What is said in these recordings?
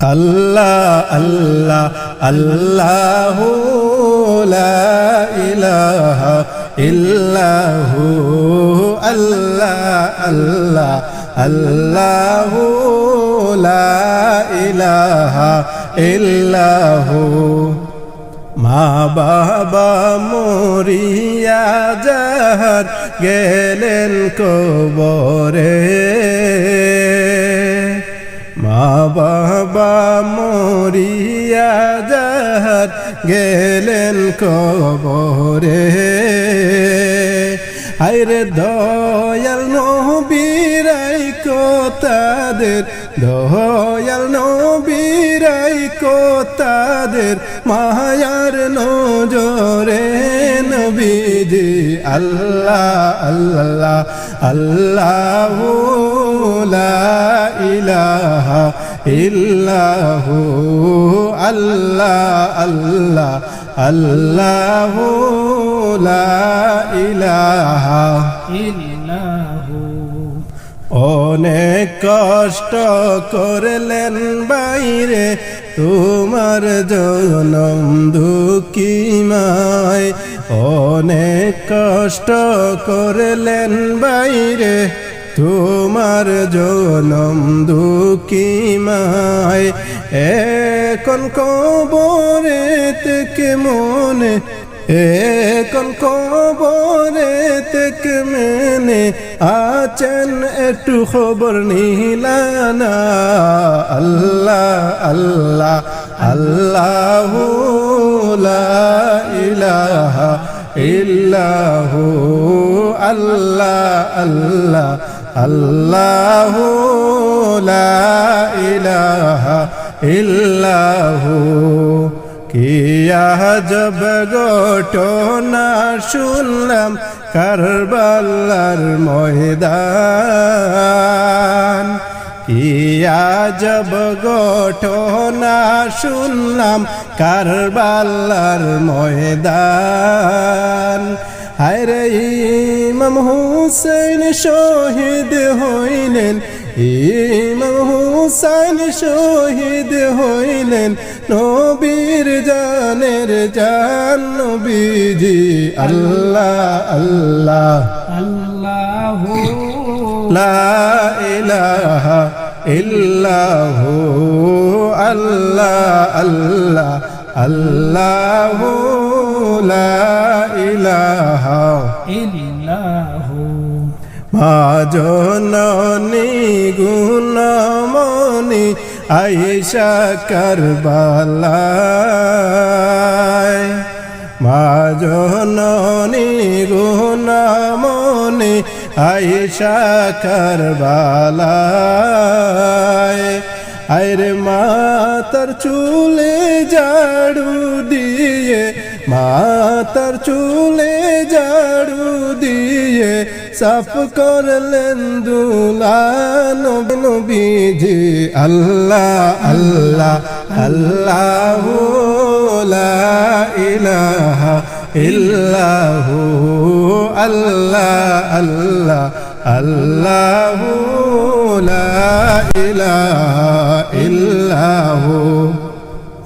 আল্লাহ আল্লাহ আল্লাহ ইলাহা ইল্লাহু, আল্লাহ আল্লাহ আল্লাহ ইলাহা ইল্লাহু। মা বাবা মরিয়া যাহার গেলেন কবরে। মা বাবা মরিয়া যাহার গেলেন কবরে। হায়রে দয়াল নবীরাই কো তাদের, দয়াল নবীরাই কো তাদের মায়ার নজরে নবীজি। আল্লাহ আল্লাহ আল্লাহ লা ইলাহা ইল্লাহু আল্লাহ আল্লাহ আল্লাহ লা ইলাহা ইল্লাহু। অনেক কষ্ট করলেন বাইরে তোমার জনম দুঃখিমায়। অনেক কষ্ট করলেন বাইরে তোমার জনম দুঃখিমায় এখন কবরে থেকে মনে, এখন কবরে থেকে মেনে আছেন একটু খবর নিলানা। আল্লাহ আল্লাহ আল্লাহ ইলাহা ইল্লাহু, আল্লাহ আল্লাহ। আল্লাহ ইলাহা ইল্লাহু। কিয়া জব ঘটনা শুনলাম কারবালার ময়দান। কিয়া জব ঘটনা শুনলাম কারবালার ময়দান। হায়রে ইমাম হুসেন শহীদ হইলেন। ইমাম হুসাইন শহীদ হইলেন। নবীর জানের জান নবীজি। আল্লাহ আল্লাহ। আল্লাহু লা ইলাহা ইল্লাহু আল্লাহ আল্লাহ। আল্লাহ লা ইলাহা ইল্লাহু। মা জননী গুণমণি আইসা কারবালায়। মা জননী গুণমণি আইসা কারবালায়। মাতার চুলে ঝাড়ু দিয়ে মাতার চুলে ঝাড়ু দিয়ে সাফ করলেন দুলান নবীজি। আল্লাহ আল্লাহ আল্লাহ ইলাহা ইল্লাহু, আল্লাহ আল্লাহ আল্লাহ ইলাহা ইল্লাহু।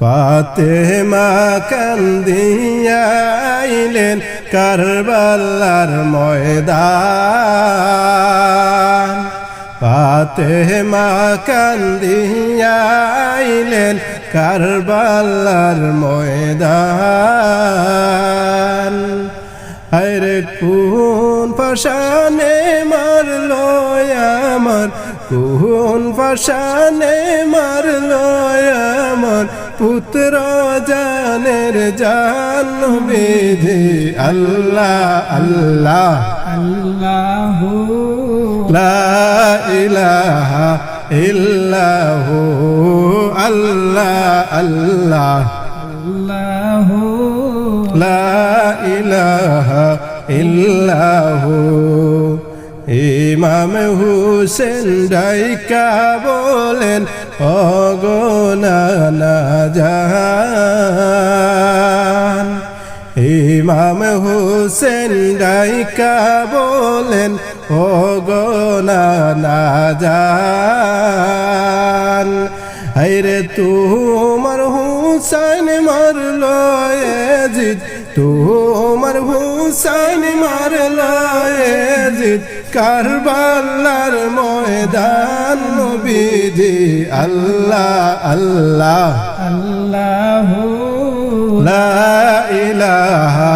ফাতেমা কান্দিয়া আইলেন কারবালার ময়দান। ফাতেমা কান্দিয়া আইলেন কারবালার ময়দান। আরে কোন পাশানে মারলো আমার কোন পাশানে মারলো আমার পুত্র জানের জান বেধে আল্লাহ আল্লাহ। আল্লাহু লা ইলাহা ইল্লাহু আল্লাহ আল্লাহ। আল্লাহু লা ইলাহা ইল্লাহু। ইমাম হুসেন ডাইকা বলেন অগনা না জাহান। ইমাম হুসেন ডাইকা বলেন ও গো না না যান হাইরে তোমার হুসাইন মারল এজিদ, তোমার হুসাইন মারল এজিদ। কারবালার ময়দান নবীজি আল্লাহ আল্লাহ। আল্লাহু লা ইলাহা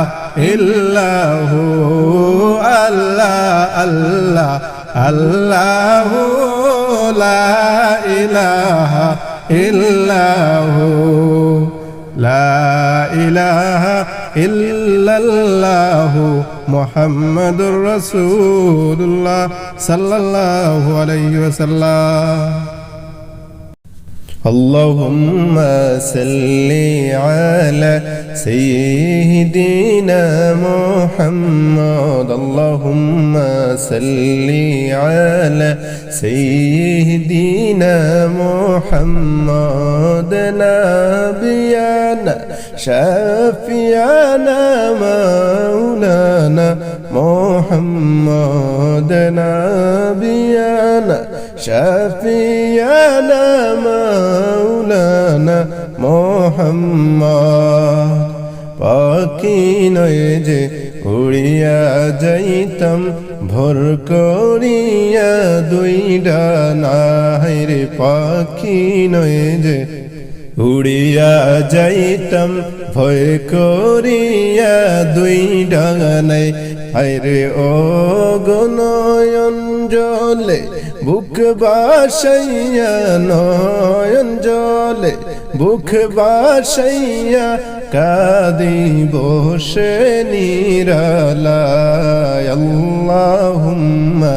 ইল্লাহু আল্লাহ আল্লাহ আল্লাহু লা ইলাহা ইল্লাহু লা ইলাহা ইল্লাল্লাহু মুহাম্মাদুর রাসূলুল্লাহ সাল্লাল্লাহু আলাইহি ওয়াসাল্লাম اللهم صل على سيدنا محمد اللهم صل على سيدنا محمد نبينا شافينا مولانا محمد نبينا شافينا مولانا محمد পাখি নয় যে উড়িয়া যাইতাম ভোর করিয়া দুই ডানাহের পাখি নয় যে উড়িয়া যাইতাম, ভয় করিয়া দুই ডাঙানাই হায়রে ও গনয়ন জলে, বুক বাসাইয়া নয়ন জলে, বুক বাসাইয়া কাদি বসে নিরালায়। আল্লাহুম্মা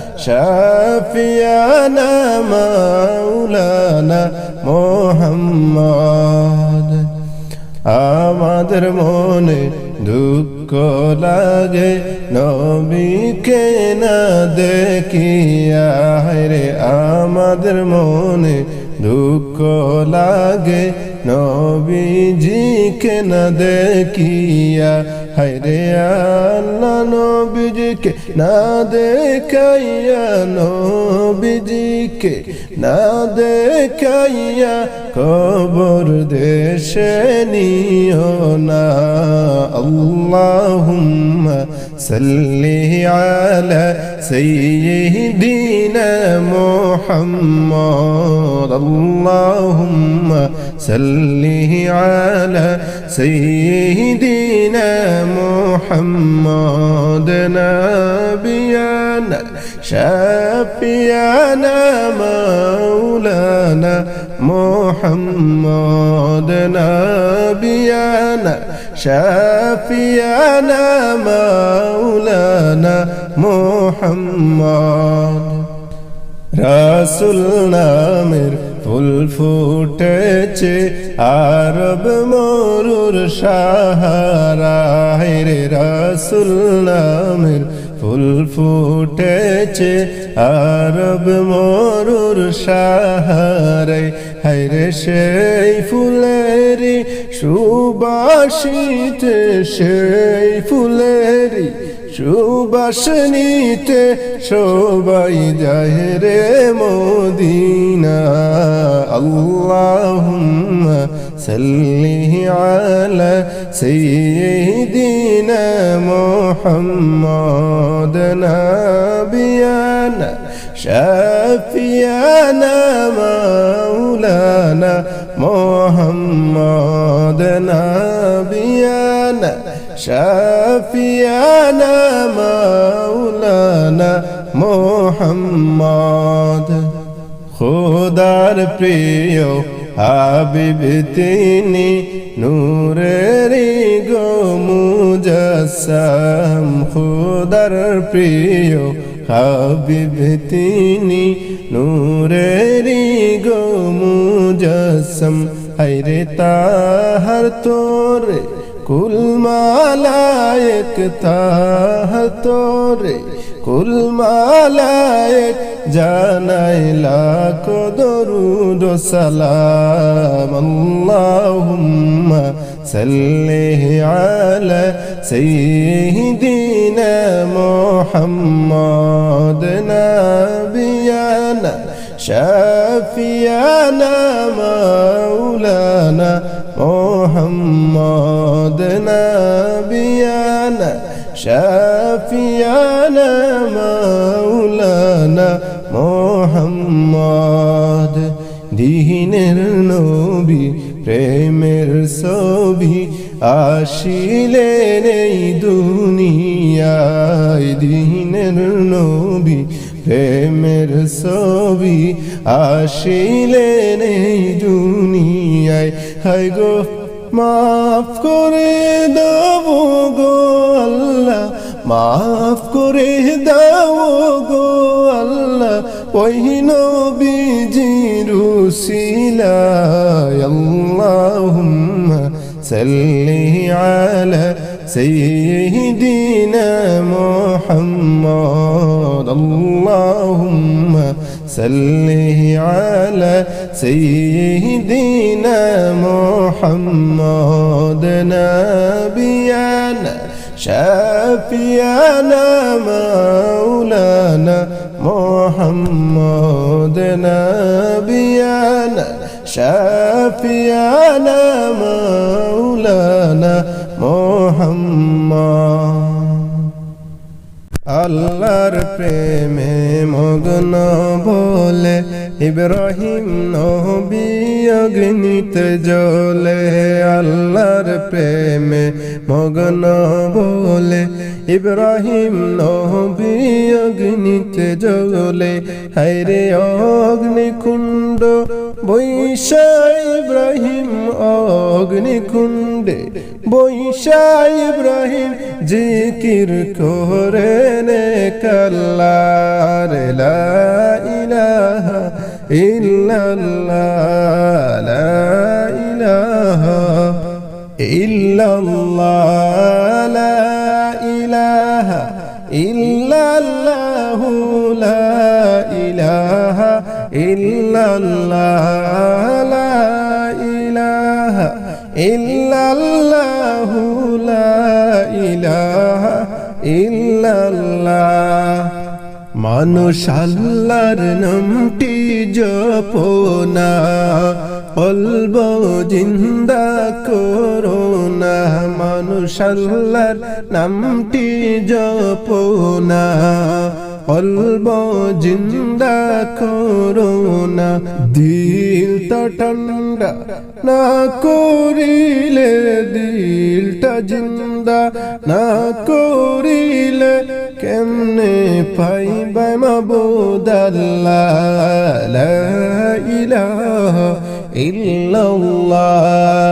شافينا مولانا محمد আমাদের মনে দুঃখ লাগে নবীকে না দেখিয়া রে আমাদের মনে দুঃখ লাগে নবীজিকে না দেখিয়া হায়রে আল্লাহ, নবীজিকে না দেখাইয়া নবীজিকে না দেখাইয়া কবর দেশে নিও না। আল্লাহুম্মা সাল্লি আলা সাইয়্যিদিনা মুহাম্মদ, আল্লাহুম্মা সাল্লি আলা সাইয়্যিদিনা محمد نبينا شفيعنا مولانا محمد نبينا شفيعنا مولانا محمد رسول نامر ফুল ফুটেছে আরব মরুর সাহারা। রে রাসুল নামের ফুল ফুটেছে আরব মরুর সাহারে। হাইরে সেই ফুলেরি সুবাসিতে, সেই ফুলেরি সুবাসনীতে সবাই যায় রে মদিনা। আল্লাহুম্মা সাল্লি আলা সাইয়্যিদিনা মুহাম্মদ নাবিয়ানা শাফিয়ানা মাওলানা মুহাম্মদ নাবিয়ানা শাফিয়ানা মাওলানা মোহাম্মদ। খোদার প্রিয় হাবিব, তিনি নূরের গো মুজাসম খোদার প্রিয় হাবিব, তিনি নূরের গো মুজাসম হাইরে তাহার তোরে কুলমালায়ক তাহার তোরে কুলমালায়ক জানাই লাখ দরুদ সালাম। আল্লাহুম্মা সাল্লি আলা সাইয়্যিদিনা মুহাম্মদ নাবিয়ানা شافيانا مولانا محمد نبينا شافيانا مولانا محمد দিনের নবী প্রেমের ছবি আসিলেন এই দুনিয়ায় দিনের নবী প্রেমের ছবি আসিলেন এই দুনিয়ায়। হাই গো, মাফ করে দেব গো আল্লাহ, মাফ করে দেব গো আল্লাহ। ওই নবীজি রুসিলায় আল্লাহুম্মা সাল্লি আলা সাইয়্যিদিনা মুহাম্মদ। اللهم صله على سيدنا محمد نبينا شافينا مولانا محمد نبينا شافينا مولانا محمد. আল্লাহর প্রেমে মগ্ন বলে, ইব্রাহিম নবী অগ্নিতে জ্বলে, আল্লাহর প্রেমে মগ্ন বলে, ইব্রাহিম নবী অগ্নিতে জ্বলে হাইরে অগ্নিকুণ্ড বৈশা ইব্রাহিম অগ্নিকুণ্ডে বৈশা ইব্রাহিম জিকির করে নে কাল্লার লা ইলাহা ইল্লাল্লাহ, লা ইলাহা ইল্লাল্লাহ, লা ইলাহা ইল্লাল্লাহু, লা ইলাহা ইল্লাল্লাহ, লা ইলাহা মানুষ আল্লাহর নামটি জপনা কলব জিন্দা করোনা মানুষ আল্লাহর নামটি জপনা। কলব জিন্দা করোনা দিলটা ঠান্ডা না করিলে দিলটা জিন্দা, না করিলে কেমনে পাইবাই মাবুদাল্লাহ ইলাহা ইল্লাল্লাহ।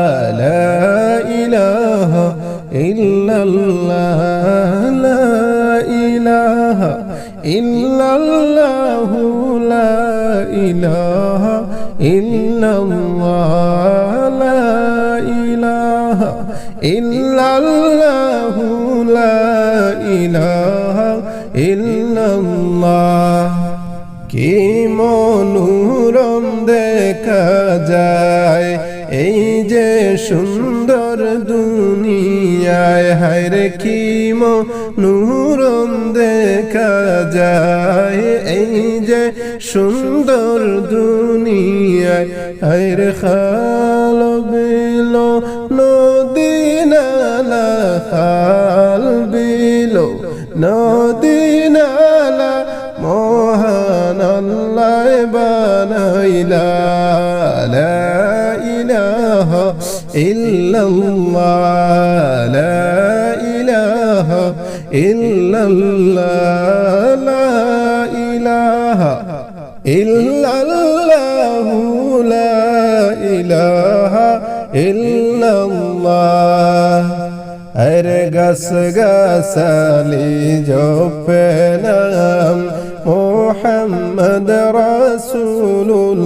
সুন্দর দুনিয়ায় হায়রে কি মনোরম দেখা যায়। এই যে সুন্দর দুনিয়ায় হায়রে খাল বিলো নদী নালা, খাল বিলো নদী নালা, মহান আল্লাহ বানাইলা, লা ইল্লাল্লাহ লা ইলাহা ইল্লাল্লাহ লা ইলাহা ইল্লাল্লাহ লা ইলাহা ইল্লাল্লাহ আরে গাছ মোহাম্মদ রসুল্লাহ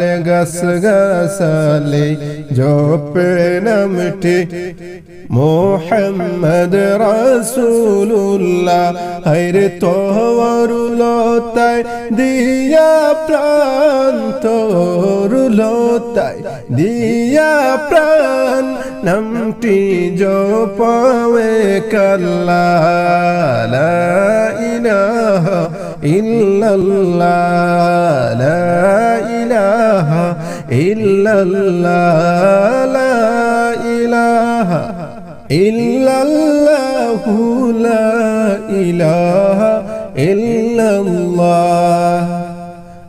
রে গস গসলে জপে নামটি। মোহাম্মদ রসুল্লাহ হরে তোরুলতায় দিয়া প্রাণ তোরুলতায় দিয়া প্রাণ নামটি জপাবে কাল্লা ইলাহা ইল্লাল্লাহ ইলাহা ইল্লাল্লাহ ইলাহা ইল্লাল্লাহু লা ইলাহা ইল্লাল্লাহ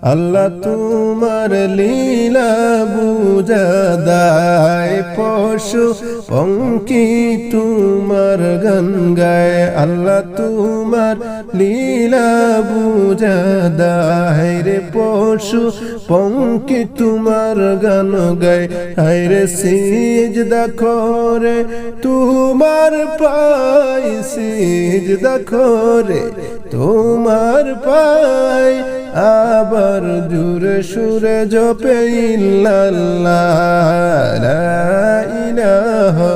আল্লাহ তোমার লীলা বুঝাদায় পশু পঙ্কি তোমার গান গায়। আল্লাহ তোমার লীলা বুঝাদায় রে পশু পঙ্কি তোমার গান গায়। হায় রে সিজ দেখো রে তোমার পাই সিজ দেখো রে তোমার পাই আবার জুরে সুরে জপে ইল্লাল্লাহ ইলাহা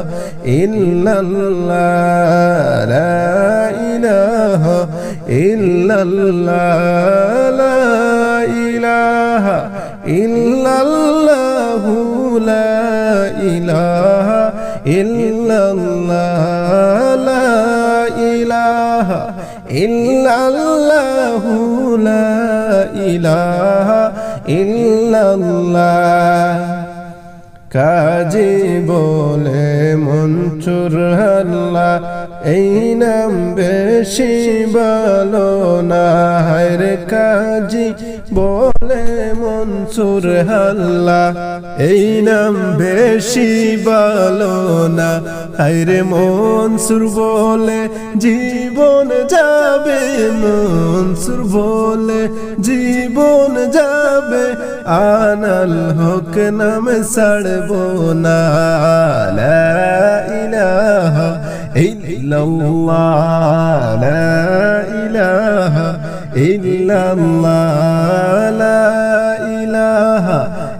ইল্লাল্লাহ ইলাহা ইল্লাল্লাহ ইলাহা ইল্লাল্লাহু, লা ইলাহা ইল্লাল্লাহ, লা ইলাহা ইল্লাল্লাহু, লা ইলাহা ইল্লাল্লাহ। কাজী বলে মঞ্চুর হাল্লা। এই নাম বেশি বলো না হায় কাজী বলে মনসুর হাল্লা, এই নাম বেশি বলো না। হায়রে মনসুর বলে জীবন যাবে, মনসুর বলে জীবন যাবে। আনাল হক নাম ছাড়বো না। ইলাহা ইল্লাল্লাহ, লা ইলাহা ইল্লাল্লাহ ইলাহা